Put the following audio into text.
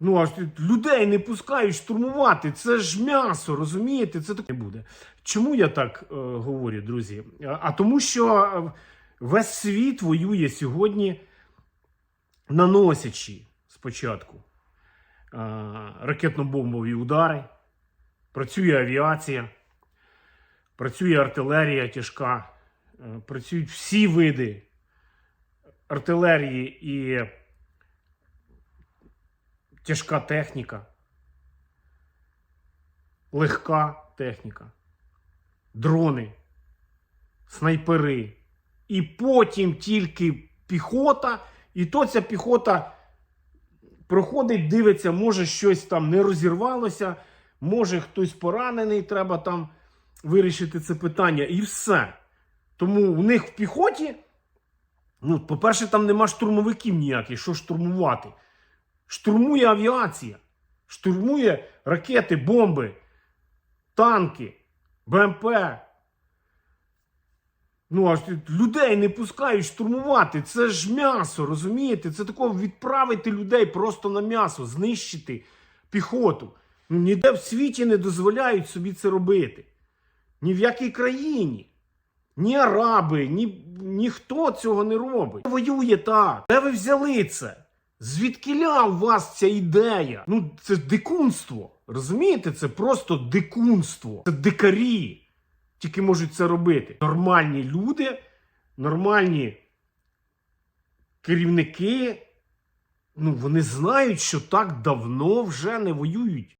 Ну, аж людей не пускають штурмувати. Це ж м'ясо, розумієте? Це таке не буде. Чому я так е, говорю, друзі? А, а тому, що е, весь світ воює сьогодні, наносячи спочатку е, ракетно-бомбові удари, працює авіація, працює артилерія тяжка, е, працюють всі види артилерії і тяжка техніка, легка техніка, дрони, снайпери. І потім тільки піхота, і то ця піхота проходить, дивиться, може щось там не розірвалося, може хтось поранений, треба там вирішити це питання, і все. Тому у них в піхоті, ну, по-перше, там нема штурмовиків ніяких, що штурмувати. Штурмує авіація, штурмує ракети, бомби, танки, БМП. Ну, аж людей не пускають штурмувати. Це ж м'ясо, розумієте? Це такого відправити людей просто на м'ясо, знищити піхоту. Ну, ніде в світі не дозволяють собі це робити. Ні в якій країні. Ні араби, ні, ніхто цього не робить. Воює так. Де ви взяли це? Звідкиля у вас ця ідея? Ну, це дикунство. Розумієте? Це просто дикунство. Це дикарі. Тільки можуть це робити. Нормальні люди, нормальні керівники. Ну, вони знають, що так давно вже не воюють.